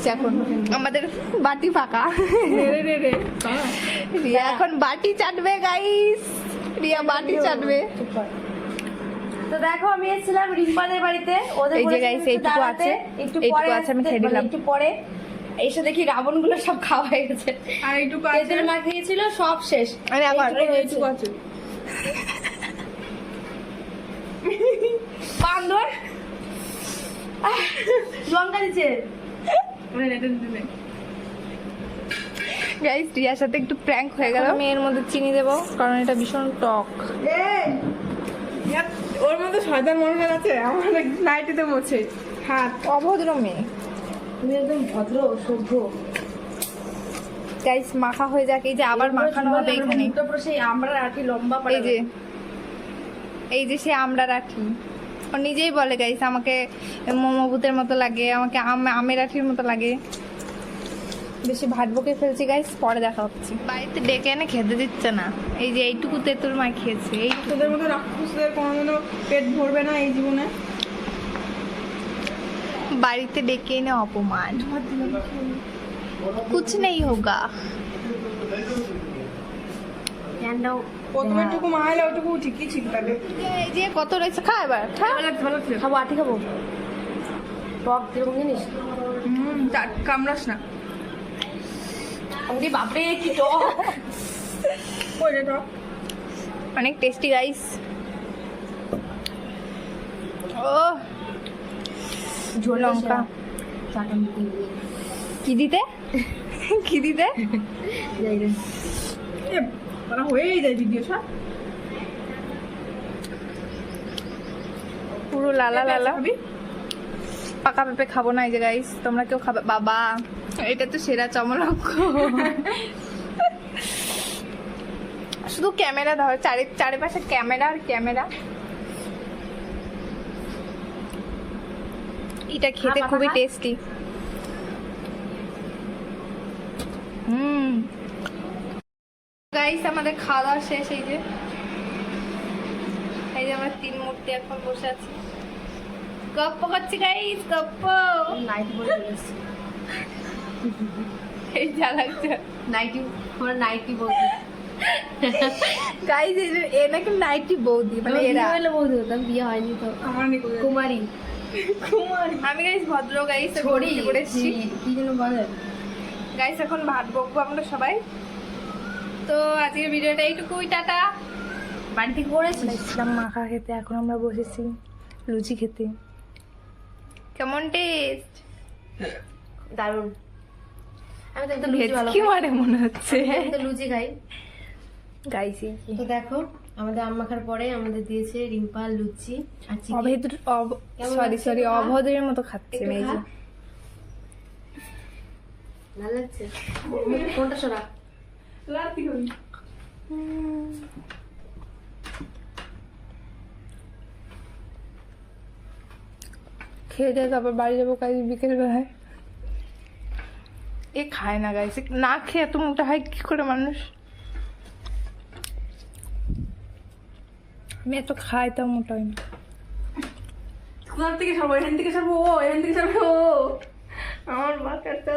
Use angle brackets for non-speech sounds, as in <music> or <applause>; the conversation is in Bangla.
এসছে এখন। আমাদের বাটি ফাঁকা। রে রে রে রিয়া এখন বাটি চাটবে গাইস রিয়া বাটি চাটবে। তো দেখো আমি এসেছিলাম রিম্পাদের বাড়িতে। ওদের এই যে একটু এইটুকু আছে, একটু পরে আছে, আমি খেয়ে একটু পরে। এসে দেখি রাবণগুলো সব খাওয়া হয়ে গেছে। আর এইটুকু আছে? তেঁতুল মাখিয়েছিল সব শেষ। আরে আবার এইটুকু হয়েছে। আছে। বান্দর। লঙ্কা দিচ্ছে। গাইস রিয়ার সাথে একটু প্র্যাঙ্ক হয়ে গেল। আমি এর মধ্যে চিনি দেবো কারণ এটা ভীষণ টক। ওর মধ্যে শয়তান মনোযোগ আছে আমার নাইটিতে মোছে হাত। অভদ্র মেয়ে। তুমি একদম ভদ্র সভ্য। গাইস মাখা হয়ে যাক এই যে আবার মাখানো হবে এখানে। সেই আমরা রাখি লম্বা এই যে এই যে সে আমরা রাখি। ও নিজেই বলে গাইস আমাকে মোমো ভূতের মতো লাগে আমাকে আম- আমের আঠির মতো লাগে। বেশি ভাত বকে ফেলছি গাইস পরে দেখা হচ্ছে। বাড়িতে ডেকে এনে খেতে দিচ্ছে না। এই যে এইটুকু তেঁতুল মা খেয়েছে এই তোদের মতো রাক্ষসদের কোনোদিনও পেট ভরবে না এই জীবনে। বাড়িতে ডেকে এনে অপমান। কুছ নেই হোগা। ফ্যানটাও প্রথমে টুকু মারলে ওটুকু ঠিকই তাহলে। যে কত রয়েছে খা এবার খা। ভালো ভালো লাগছে। খাব আটি খাব। টক কীরকম জিনিস। হুম কামড়াস না। আমি বাপরে কি টক। টক। অনেক টেস্টি গাইস ও ঝোল লঙ্কা। কি দিতে? <laughs> কি দিতে? ওরা হয়েই যায় ভিডিও সব পুরো লালা লালা। পাকা পেঁপে খাব না এই যে গাইস তোমরা কেউ খাবে? বাবা এটা তো সেরা চমলক্ষ শুধু ক্যামেরা ধর চারি চারিপাশে ক্যামেরা আর ক্যামেরা। এটা খেতে খুবই টেস্টি হুম। গাইস আমাদের খাওয়া দাওয়া শেষ এই যে। এই যে আমরা তিন মূর্তি এখন বসে আছি। গপ্প করছি গাইস গপ্প। নাইটি পরে চলে এই যা লাগছে। নাইটি আমরা নাইটি বলছি গাইস এ নাকি নাইটি বৌদি মানে এরা। হলে বৌদি হতাম বিয়ে হয়নি তো। আমার নিকো কুমারী। আমি গাইস ভদ্র গাইস ছড়ি করে এসেছি কি যেন বলে। গাইস এখন ভাত বকবো আমরা সবাই। আজকের ভিডিওটা এইটুকুই টাটা। বাড়ি থেকে পড়েছিস ইসলাম মাখা খেতে এখন আমরা বসেছি লুচি খেতে। কেমন টেস্ট? দারুণ। আমি তো লুচি মারে মনে হচ্ছে। তো লুচি খাই। যে তো দেখো আমাদের আম্মা খার পরে আমাদের দিয়েছে রিম্পা লুচি আর অভেদ্র সরি সরি অভদ্রের মতো খাচ্ছে যে ভালো লাগছে? কোনটা সরা। খেয়ে দিয়ে তারপর বাড়ি যাব কাজ বিকেল বেলায় এ খায় না গাইছে না খেয়ে এত মোটা হয়, কি করে মানুষ? আমি এত খাই, তাও মোটা হয় না। কোথার থেকে সরবো? এখান থেকে সরবো? ও, এখান থেকে ও, আমার মা কাটতে